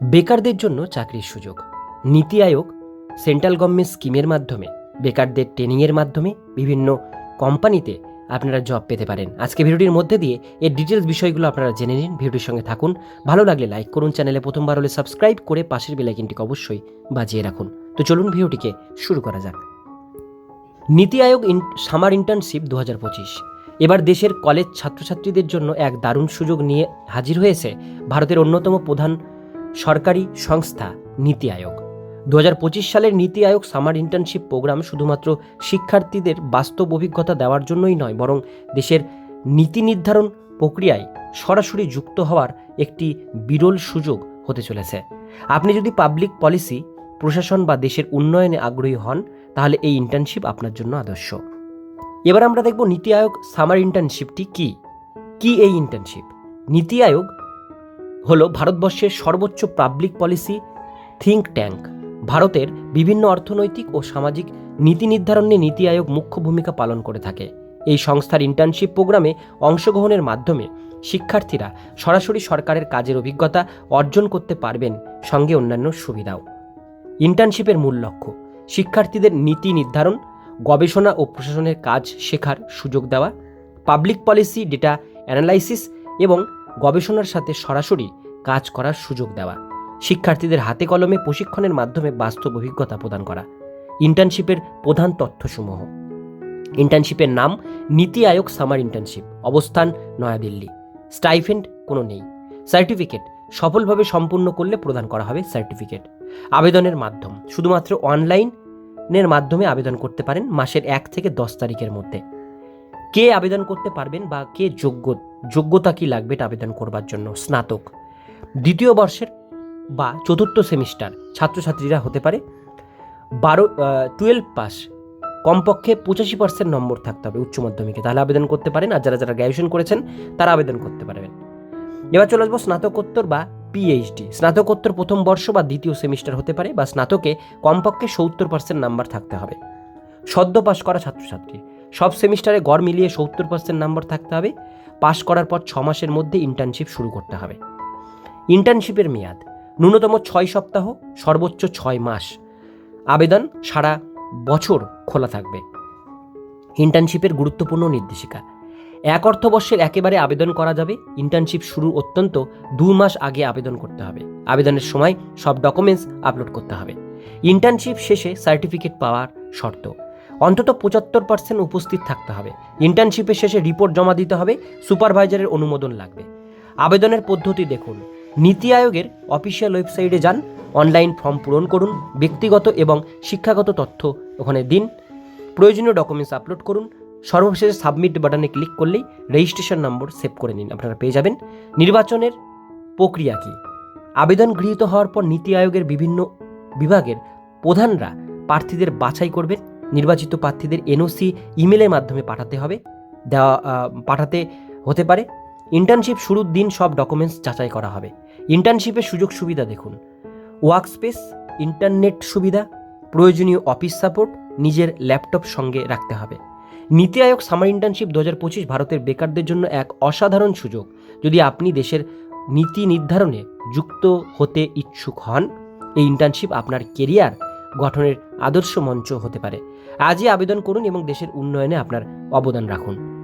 বেকারদের জন্য চাকরির সুযোগ। নীতি আয়োগ, সেন্ট্রাল গভর্নমেন্ট স্কিমের মাধ্যমে, বেকারদের ট্রেনিংয়ের মাধ্যমে বিভিন্ন কোম্পানিতে আপনারা জব পেতে পারেন। আজকে ভিডিওটির মধ্যে দিয়ে এর ডিটেলস বিষয়গুলো আপনারা জেনে নিন। ভিডিওর সঙ্গে থাকুন। ভালো লাগলে লাইক করুন, চ্যানেলে প্রথমবার হলে সাবস্ক্রাইব করে পাশের বেলাইকিনটিকে অবশ্যই বাজিয়ে রাখুন। তো চলুন ভিডিওটিকে শুরু করা যাক। নীতি আয়োগ ইন, সামার ইন্টার্নশিপ দু পঁচিশ। এবার দেশের কলেজ ছাত্রছাত্রীদের জন্য এক দারুণ সুযোগ নিয়ে হাজির হয়েছে ভারতের অন্যতম প্রধান সরকারি সংস্থা নীতি আয়োগ। দু হাজার পঁচিশ সালের নীতি আয়োগ সামার ইন্টার্নশিপ প্রোগ্রাম শুধুমাত্র শিক্ষার্থীদের বাস্তব অভিজ্ঞতা দেওয়ার জন্যই নয়, বরং দেশের নীতি নির্ধারণ প্রক্রিয়ায় সরাসরি যুক্ত হওয়ার একটি বিরল সুযোগ হতে চলেছে। আপনি যদি পাবলিক পলিসি, প্রশাসন বা দেশের উন্নয়নে আগ্রহী হন, তাহলে এই ইন্টার্নশিপ আপনার জন্য আদর্শ। এবার আমরা দেখব নীতি আয়োগ সামার ইন্টার্নশিপটি কি। কি এই ইন্টার্নশিপ? নীতি আয়োগ হলো ভারতবর্ষের সর্বোচ্চ পাবলিক পলিসি থিঙ্ক ট্যাঙ্ক ভারতের বিভিন্ন অর্থনৈতিক ও সামাজিক নীতি নির্ধারণে নীতি আয়োগ মুখ্য ভূমিকা পালন করে থাকে। এই সংস্থার ইন্টার্নশিপ প্রোগ্রামে অংশগ্রহণের মাধ্যমে শিক্ষার্থীরা সরাসরি সরকারের কাজের অভিজ্ঞতা অর্জন করতে পারবেন সঙ্গে অন্যান্য সুবিধাও। ইন্টার্নশিপের মূল লক্ষ্য, শিক্ষার্থীদের নীতি নির্ধারণ, গবেষণা ও প্রশাসনের কাজ শেখার সুযোগ দেওয়া পাবলিক পলিসি ডেটা অ্যানালাইসিস এবং গবেষণার সাথে সরাসরি কাজ করার সুযোগ দেওয়া, শিক্ষার্থীদের হাতে কলমে প্রশিক্ষণের মাধ্যমে বাস্তব অভিজ্ঞতা প্রদান করা ইন্টার্নশিপের প্রধান তথ্যসমূহ। ইন্টার্নশিপের নাম নীতি আয়োগ সামার ইন্টার্নশিপ অবস্থান নয়াদিল্লি। স্টাইফেন্ড কোনো নেই। সার্টিফিকেট সফলভাবে সম্পূর্ণ করলে প্রদান করা হবে সার্টিফিকেট আবেদনের মাধ্যম, শুধুমাত্র অনলাইনের মাধ্যমে আবেদন করতে পারেন মাসের এক থেকে দশ তারিখের মধ্যে। কে আবেদন করতে পারবেন বা কে যোগ্য, যোগ্যতা কি লাগবে এটা আবেদন করবার জন্য? স্নাতক। দ্বিতীয় বর্ষের বা চতুর্থ সেমিস্টার ছাত্রছাত্রীরা হতে পারে। বারো টুয়েলভ পাস কমপক্ষে পঁচাশি পার্সেন্ট নম্বর থাকতে হবে উচ্চ মাধ্যমিকে। তাহলে আবেদন করতে পারেন আর যারা যারা গ্র্যাজুয়েশন করেছেন, তারা আবেদন করতে পারবেন। এবার চলে আসব স্নাতকোত্তর বা পিএইচডি স্নাতকোত্তর প্রথম বর্ষ বা দ্বিতীয় সেমিস্টার হতে পারে বা স্নাতকে কমপক্ষে সত্তর পার্সেন্ট নাম্বার থাকতে হবে। সদ্য পাশ করা ছাত্রছাত্রী। সব সেমিস্টারে গড় মিলিয়ে সত্তর পার্সেন্ট নাম্বার থাকতে হবে। পাশ করার পর ছ মাসের মধ্যে ইন্টার্নশিপ শুরু করতে হবে। ইন্টার্নশিপের মেয়াদ, ন্যূনতম ছয় সপ্তাহ, সর্বোচ্চ ছয় মাস। আবেদন সারা বছর খোলা থাকবে। ইন্টার্নশিপের গুরুত্বপূর্ণ নির্দেশিকা, এক অর্থবর্ষের একেবারে আবেদন করা যাবে। ইন্টার্নশিপ শুরু অত্যন্ত দু মাস আগে আবেদন করতে হবে। আবেদনের সময় সব ডকুমেন্টস আপলোড করতে হবে। ইন্টার্নশিপ শেষে সার্টিফিকেট পাওয়ার শর্ত। অন্তত পঁচাত্তর পার্সেন্ট উপস্থিত থাকতে হবে। ইন্টার্নশিপের শেষে রিপোর্ট জমা দিতে হবে সুপারভাইজারের অনুমোদন লাগবে। আবেদনের পদ্ধতি দেখুন। নীতি আয়োগের অফিসিয়াল ওয়েবসাইটে যান অনলাইন ফর্ম পূরণ করুন, ব্যক্তিগত এবং শিক্ষাগত তথ্য ওখানে দিন, প্রয়োজনীয় ডকুমেন্টস আপলোড করুন, সর্বশেষে সাবমিট বাটনে ক্লিক করলেই রেজিস্ট্রেশন নম্বর সেভ করে নিন, আপনারা পেয়ে যাবেন। নির্বাচনের প্রক্রিয়া কী? আবেদন গৃহীত হওয়ার পর নীতি আয়োগের বিভিন্ন বিভাগের প্রধানরা প্রার্থীদের বাছাই করবেন নির্বাচিত প্রার্থীদের এনওসি ইমেলের মাধ্যমে পাঠাতে হবে। দেওয়া পাঠাতে হতে পারে। ইন্টার্নশিপ শুরুর দিন সব ডকুমেন্টস যাচাই করা হবে। ইন্টার্নশিপের সুযোগ সুবিধা দেখুন। ওয়ার্কস্পেস ইন্টারনেট সুবিধা, প্রয়োজনীয় অফিস সাপোর্ট নিজের ল্যাপটপ সঙ্গে রাখতে হবে। নীতি আয়োগ সামার ইন্টার্নশিপ দু হাজার পঁচিশ ভারতের বেকারদের জন্য এক অসাধারণ সুযোগ। যদি আপনি দেশের নীতি নির্ধারণে যুক্ত হতে ইচ্ছুক হন, এই ইন্টার্নশিপ আপনার কেরিয়ার গঠনের আদর্শ মঞ্চ হতে পারে। আজই আবেদন করুন এবং দেশের উন্নয়নে আপনার অবদান রাখুন।